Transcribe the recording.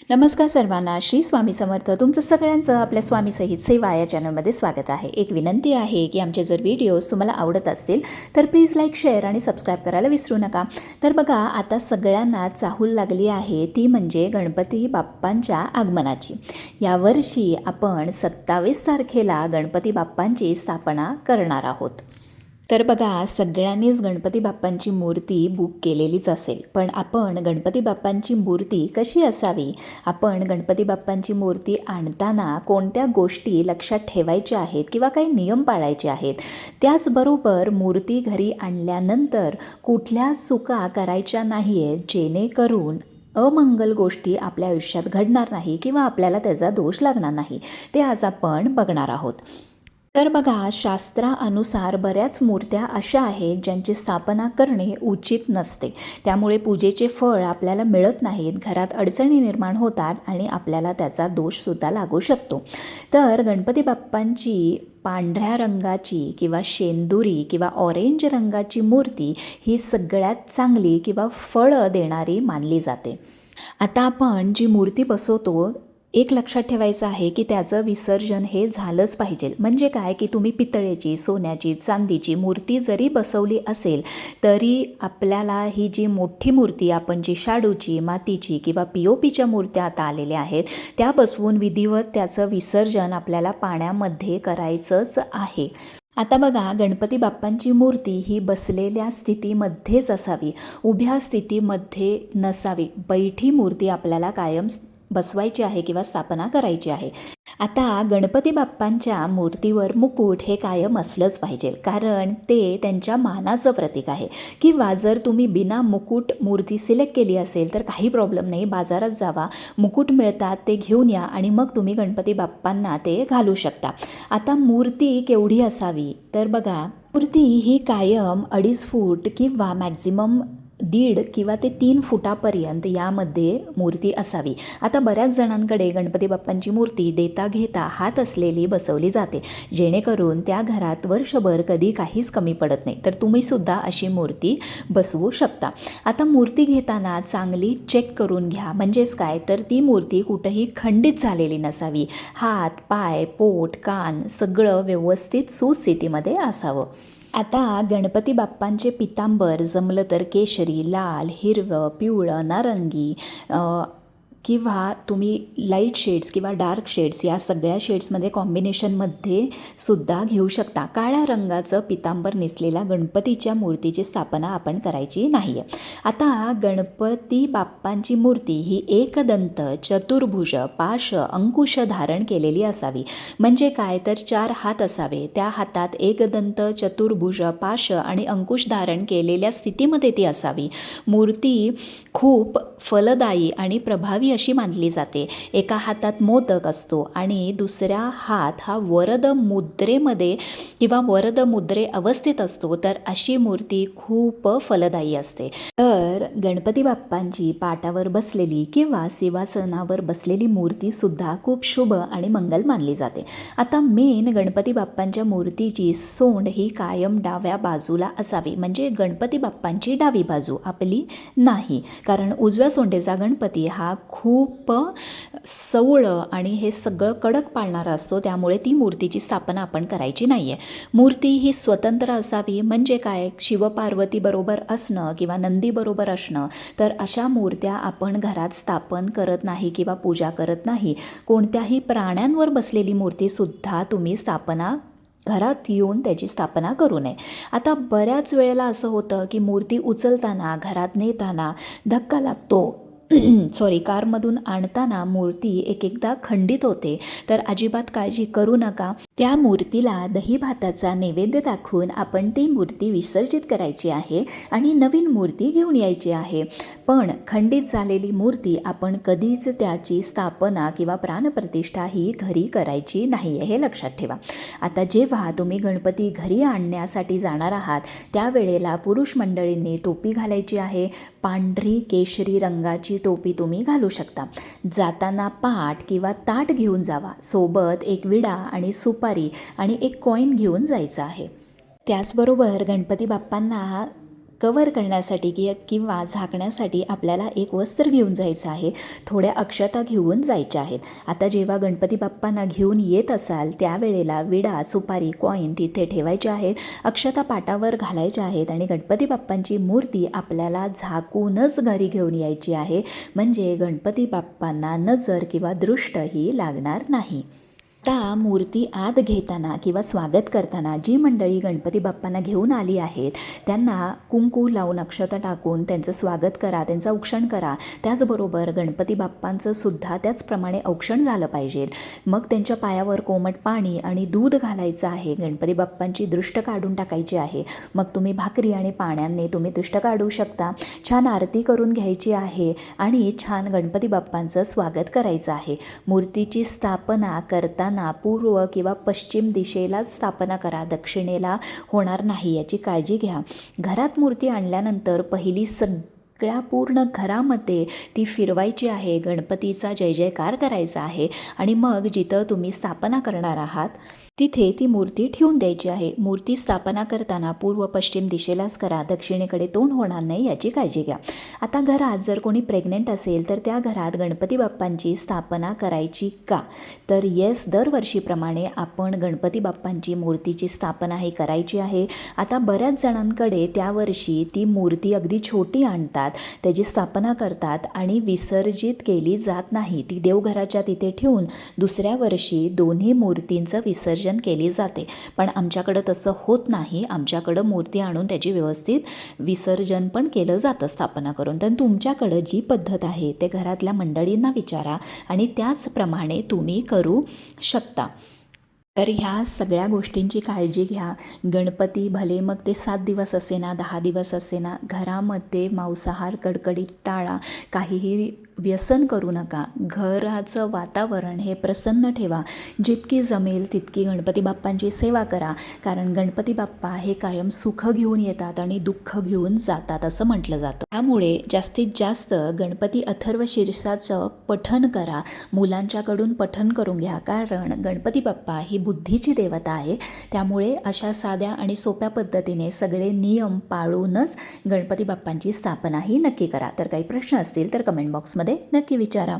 नमस्कार सर्वांना श्री स्वामी समर्थ. तुमचं सगळ्यांचं आपल्या स्वामीसहित सेवा या चॅनलमध्ये स्वागत आहे. एक विनंती आहे की आमचे जर व्हिडिओज तुम्हाला आवडत असतील तर प्लीज लाईक शेअर आणि सबस्क्राईब करायला विसरू नका. तर बघा आता सगळ्यांना चाहूल लागली आहे ती म्हणजे गणपती बाप्पांच्या आगमनाची. यावर्षी आपण सत्तावीस तारखेला गणपती बाप्पांची स्थापना करणार आहोत. तर बघा सगळ्यांनीच गणपती बाप्पांची मूर्ती बुक केलेलीच असेल. पण आपण गणपती बाप्पांची मूर्ती कशी असावी? आपण गणपती बाप्पांची मूर्ती आणताना कोणत्या गोष्टी लक्षात ठेवायच्या आहेत किंवा काही नियम पाळायचे आहेत? त्याचबरोबर मूर्ती घरी आणल्यानंतर कुठल्या चुका करायच्या नाही आहेत जेणेकरून अमंगल गोष्टी आपल्या आयुष्यात घडणार नाही किंवा आपल्याला त्याचा दोष लागणार नाही. ते आज आपण बघणार आहोत. तर बघा शास्त्रानुसार बऱ्याच मूर्त्या अशा आहेत ज्यांची स्थापना करणे उचित नसते. त्यामुळे पूजेचे फळ आपल्याला मिळत नाहीत घरात अडचणी निर्माण होतात आणि आपल्याला त्याचा दोषसुद्धा लागू शकतो. तर गणपती बाप्पांची पांढऱ्या रंगाची किंवा शेंदुरी किंवा ऑरेंज रंगाची मूर्ती ही सगळ्यात चांगली किंवा फळं देणारी मानली जाते. आता आपण जी मूर्ती बसवतो एक लक्षात ठेवायचं आहे की त्याचं विसर्जन हे झालंच पाहिजे. म्हणजे काय? की तुम्ही पितळेची सोन्याची चांदीची मूर्ती जरी बसवली असेल तरी आपल्याला ही जी मोठी मूर्ती आपण जी शाडूची मातीची किंवा पी ओ पीच्या मूर्त्या आता आलेल्या आहेत त्या बसवून विधिवत त्याचं विसर्जन आपल्याला पाण्यामध्ये करायचंच आहे. आता बघा गणपती बाप्पांची मूर्ती ही बसलेल्या स्थितीमध्येच असावी. उभ्या स्थितीमध्ये नसावी. बैठी मूर्ती आपल्याला कायम बसवायची आहे किंवा स्थापना करायची आहे. आता गणपती बाप्पांच्या मूर्तीवर मुकुट हे कायम असलंच पाहिजे. कारण ते त्यांच्या मानाचं प्रतीक आहे. किंवा जर तुम्ही बिना मुकुट मूर्ती सिलेक्ट केली असेल तर काही प्रॉब्लेम नाही. बाजारात जावा मुकुट मिळतात ते घेऊन या आणि मग तुम्ही गणपती बाप्पांना ते घालू शकता. आता मूर्ती केवढी असावी? तर बघा मूर्ती ही कायम अडीच फूट किंवा मॅक्झिमम दीड किंवा ते तीन फुटापर्यंत यामध्ये मूर्ती असावी. आता बऱ्याच जणांकडे गणपती बाप्पांची मूर्ती देता घेता हात असलेली बसवली जाते. जेणेकरून त्या घरात वर्षभर कधी काहीच कमी पडत नाही. तर तुम्हीसुद्धा अशी मूर्ती बसवू शकता. आता मूर्ती घेताना चांगली चेक करून घ्या. म्हणजेच काय? तर ती मूर्ती कुठंही खंडित झालेली नसावी. हात पाय पोट कान सगळं व्यवस्थित सुस्थितीमध्ये असावं. आता गणपती बाप्पांचे पितांबर जमलं तर केशरी लाल हिरवं पिवळं नारंगी किंवा तुम्ही लाइट शेड्स किंवा डार्क शेड्स या सगळ्या शेड्समध्ये कॉम्बिनेशनमध्ये सुद्धा घेऊ शकता. काळ्या रंगाचं पितांबर नेसलेल्या गणपतीच्या मूर्तीची स्थापना आपण करायची नाही आहे आता गणपती बाप्पांची मूर्ती ही एकदंत चतुर्भुज पाश अंकुश धारण केलेली असावी. म्हणजे काय? तर चार हात असावे. त्या हातात एकदंत चतुर्भुज पाश आणि अंकुश धारण केलेल्या स्थितीमध्ये ती असावी. मूर्ती खूप फलदायी आणि प्रभावी अशी मानली जाते. एका हातात मोदक असतो आणि दुसऱ्या हात हा वरद मुद्रेमध्ये किंवा वरद मुद्रे अवस्थेत असतो तर अशी मूर्ती खूप फलदायी असते. तर गणपती बाप्पांची पाटावर बसलेली किंवा सिंहासनावर बसलेली मूर्तीसुद्धा खूप शुभ आणि मंगल मानली जाते. आता मेन गणपती बाप्पांच्या मूर्तीची सोंड ही कायम डाव्या बाजूला असावी. म्हणजे गणपती बाप्पांची डावी बाजू आपली नाही. कारण उजव्या सोंडेचा गणपती हा खूप सवळं आणि हे सगळं कडक पाळणारा असतो त्यामुळे ती मूर्तीची स्थापना आपण करायची नाही आहे मूर्ती ही स्वतंत्र असावी म्हणजे काय? शिवपार्वतीबरोबर असणं किंवा नंदीबरोबर असणं तर अशा मूर्त्या आपण घरात स्थापन करत नाही किंवा पूजा करत नाही. कोणत्याही प्राण्यांवर बसलेली मूर्तीसुद्धा तुम्ही स्थापना घरात येऊन त्याची स्थापना करू नये. आता बऱ्याच वेळेला असं होतं की मूर्ती उचलताना घरात नेताना धक्का लागतो. सॉरी कारमधून आणताना मूर्ती एक एकदा खंडित होते. तर अजिबात काळजी करू नका. त्या मूर्तीला दही भाताचा नैवेद्य दाखवून आपण ती मूर्ती विसर्जित करायची आहे आणि नवीन मूर्ती घेऊन यायची आहे. पण खंडित झालेली मूर्ती आपण कधीच त्याची स्थापना किंवा प्राणप्रतिष्ठा ही घरी करायची नाही आहे हे लक्षात ठेवा. आता जेव्हा तुम्ही गणपती घरी आणण्यासाठी जाणार आहात त्यावेळेला पुरुष मंडळींनी टोपी घालायची आहे. पांढरी केशरी रंगाची टोपी तुम्ही घालू शकता. जाताना पाट किंवा ताट घेऊन जावा. सोबत एक विडा आणि सुपारी आणि एक कॉईन घेऊन जायचं आहे. त्याचबरोबर गणपती बाप्पांना कवर करण्यासाठी कि किंवा झाकण्यासाठी आपल्याला एक वस्त्र घेऊन जायचं आहे. थोड्या अक्षता घेऊन जायच्या आहेत. आता जेव्हा गणपती बाप्पांना घेऊन येत असाल त्यावेळेला विडा सुपारी कॉईन तिथे ठेवायचे आहेत. अक्षता पाटावर घालायच्या आहेत आणि गणपती बाप्पांची मूर्ती आपल्याला झाकूनच घरी घेऊन यायची आहे. म्हणजे गणपती बाप्पांना नजर किंवा दृष्टही लागणार नाही. आता मूर्ती आत घेताना किंवा स्वागत करताना जी मंडळी गणपती बाप्पांना घेऊन आली आहेत त्यांना कुंकू लावून अक्षता टाकून त्यांचं स्वागत करा त्यांचं औक्षण करा. त्याचबरोबर गणपती बाप्पांचं सुद्धा त्याचप्रमाणे औक्षण झालं पाहिजे. मग त्यांच्या पायावर कोमट पाणी आणि दूध घालायचं आहे. गणपती बाप्पांची दृष्ट काढून टाकायची आहे. मग तुम्ही भाकरी आणि पाण्याने तुम्ही दृष्ट काढू शकता. छान आरती करून घ्यायची आहे आणि छान गणपती बाप्पांचं स्वागत करायचं आहे. मूर्तीची स्थापना करताना पूर्व किंवा पश्चिम दिशेलाच स्थापना करा दक्षिणेला होणार नाही याची काळजी घ्या. घरात मूर्ती आणल्यानंतर पहिली सगळ्या पूर्ण घरामध्ये ती फिरवायची आहे. गणपतीचा जय जयकार करायचा आहे. आणि मग जिथं तुम्ही स्थापना करणार आहात तिथे ती मूर्ती ठेवून द्यायची आहे. मूर्ती स्थापना करताना पूर्व पश्चिम दिशेलाच करा. दक्षिणेकडे तोंड होणार नाही याची काळजी घ्या. आता घरात जर कोणी प्रेग्नेंट असेल तर त्या घरात गणपती बाप्पांची स्थापना करायची का? तर येस दरवर्षीप्रमाणे आपण गणपती बाप्पांची मूर्तीची स्थापना ही करायची आहे. आता बऱ्याच जणांकडे त्यावर्षी ती मूर्ती अगदी छोटी आणतात त्याची स्थापना करतात आणि विसर्जित केली जात नाही. ती देवघराच्या तिथे ठेवून दुसऱ्या वर्षी दोन्ही मूर्तींचं विसर्जन केली जाते. पण आमच्याकडं तसं होत नाही. आमच्याकडं मूर्ती आणून त्याची व्यवस्थित विसर्जन पण केलं जातं स्थापना करून. तर तुमच्याकडं जी पद्धत आहे ते घरातल्या मंडळींना विचारा आणि त्याचप्रमाणे तुम्ही करू शकता. तर ह्या सगळ्या गोष्टींची काळजी घ्या. गणपती भले मग ते सात दिवस असे ना दहा दिवस असे ना घरामध्ये मांसाहार कडकडीत टाळा. काहीही व्यसन करू नका. घराचं वातावरण हे प्रसन्न ठेवा. जितकी जमेल तितकी गणपती बाप्पांची सेवा करा. कारण गणपती बाप्पा हे कायम सुख घेऊन येतात आणि दुःख घेऊन जातात असं म्हटलं जातं. त्यामुळे जास्तीत जास्त गणपती अथर्व शीर्षाचं पठन करा. मुलांच्याकडून पठन करून घ्या. कारण गणपती बाप्पा ही बुद्धीची देवता आहे. त्यामुळे अशा साध्या आणि सोप्या पद्धतीने सगळे नियम पाळूनच गणपती बाप्पांची स्थापनाही नक्की करा. तर काही प्रश्न असतील तर कमेंट बॉक्समध्ये नक्की विचारा.